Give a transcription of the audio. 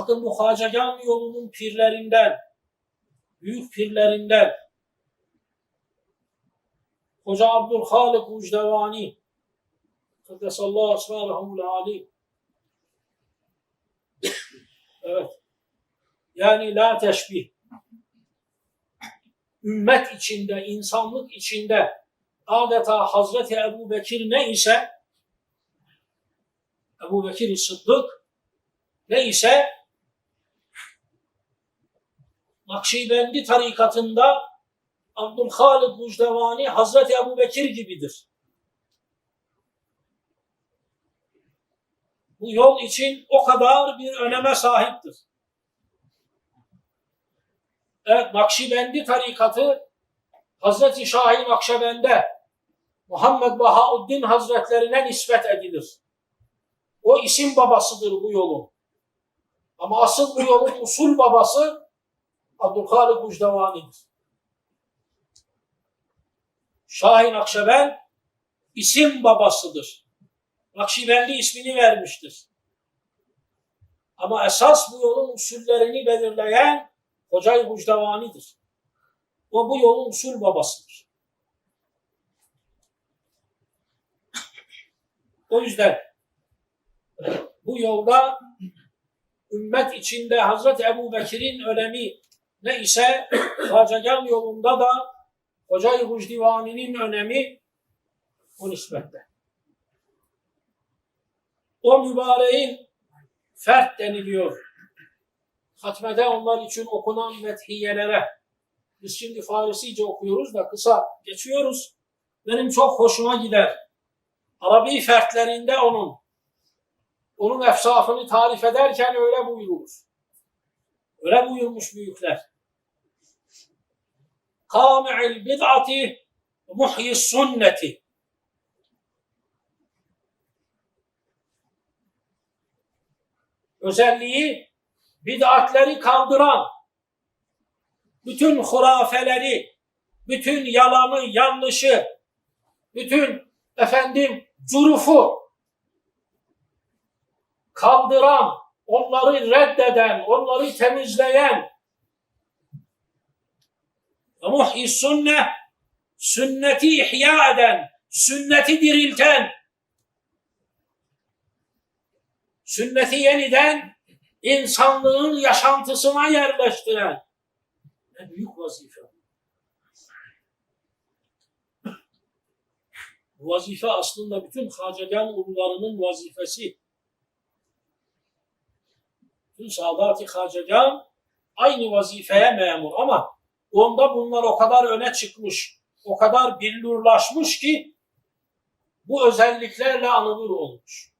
Bakın bu Hacegan yolunun pirlerinden, büyük pirlerinden Hoca Abdülhalik Ucdevani Kuddesallahu esrarahumul alim Evet. Yani la teşbih. Ümmet içinde, insanlık içinde adeta Hazreti Ebu Bekir ne ise Ebu Bekir Sıddık ne ise Nakşibendi tarikatında Abdülhalik Mucdevani Hazreti Ebu Bekir gibidir. Bu yol için o kadar bir öneme sahiptir. Evet, Nakşibendi tarikatı Hazreti Şahin Nakşibend'e Muhammed Bahauddin Hazretlerine nispet edilir. O isim babasıdır bu yolun. Ama asıl bu yolun usul babası Abdülhalik Mucdevani'dir. Şahin Akşebend isim babasıdır. Nakşibendi ismini vermiştir. Ama esas bu yolun usullerini belirleyen Hocay Mucdevani'dir. O bu yolun usul babasıdır. O yüzden bu yolda ümmet içinde Hazreti Ebu Bekir'in önemi ne ise Hacegan yolunda da Hoca-i Hucdivani'nin önemi o nispette. O mübareğin fert deniliyor. Hatmede onlar için okunan methiyelere. Biz şimdi Farisice okuyoruz da kısa geçiyoruz. Benim çok hoşuma gider. Arabi fertlerinde onun onun efsafını tarif ederken öyle buyurulur. Öyle buyurmuş büyükler. Kâmi'il bid'ati muhyi sünneti. Özelliği bid'atleri kaldıran, bütün hurafeleri, bütün yalanı, yanlışı, bütün efendim curufu kaldıran, onları reddeden, onları temizleyen ve muhyi sünne, sünneti ihya eden, sünneti dirilten, sünneti yeniden insanlığın yaşantısına yerleştiren ne büyük vazife. Bu vazife aslında bütün Hacegan ulularının vazifesi. Bütün Sadat-ı Hacegan aynı vazifeye memur ama onda bunlar o kadar öne çıkmış, o kadar billurlaşmış ki bu özelliklerle anılır olmuş.